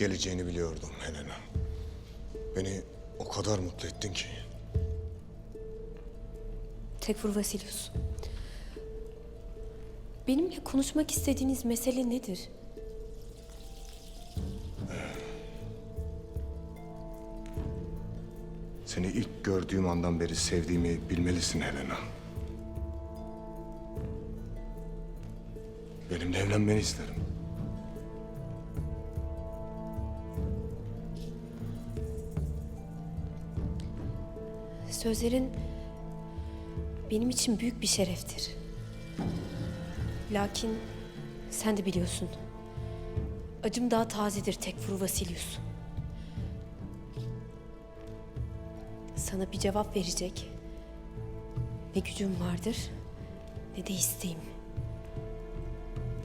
geleceğini biliyordum Helena. Beni o kadar mutlu ettin ki. Tekfur Vasilius. Benimle konuşmak istediğiniz mesele nedir? Seni ilk gördüğüm andan beri sevdiğimi bilmelisin Helena. Benimle evlenmeni isterim. Sözlerin benim için büyük bir şereftir. Lakin sen de biliyorsun. Acım daha tazedir Tekfur Vasilius. Sana bir cevap verecek ne gücüm vardır ne de isteğim.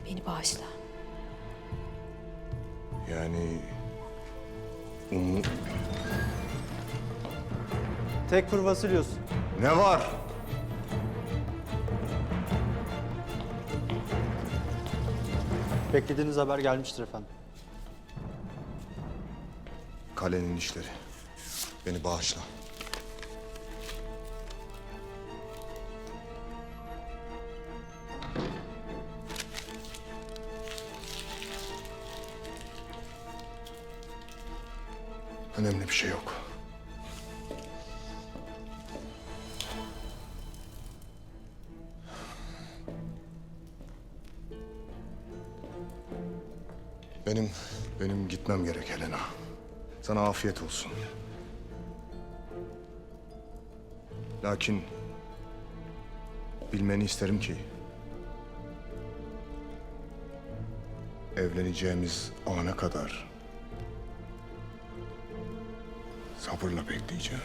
Beni bağışla. Yani... Umu... Tekfur Vasilius. Ne var? Beklediğiniz haber gelmiştir efendim. Kalenin işleri. Beni bağışla. Önemli bir şey yok. Benim, benim gitmem gerek Helena. Sana afiyet olsun. Lakin bilmeni isterim ki evleneceğimiz ana kadar sabırla bekleyeceğim.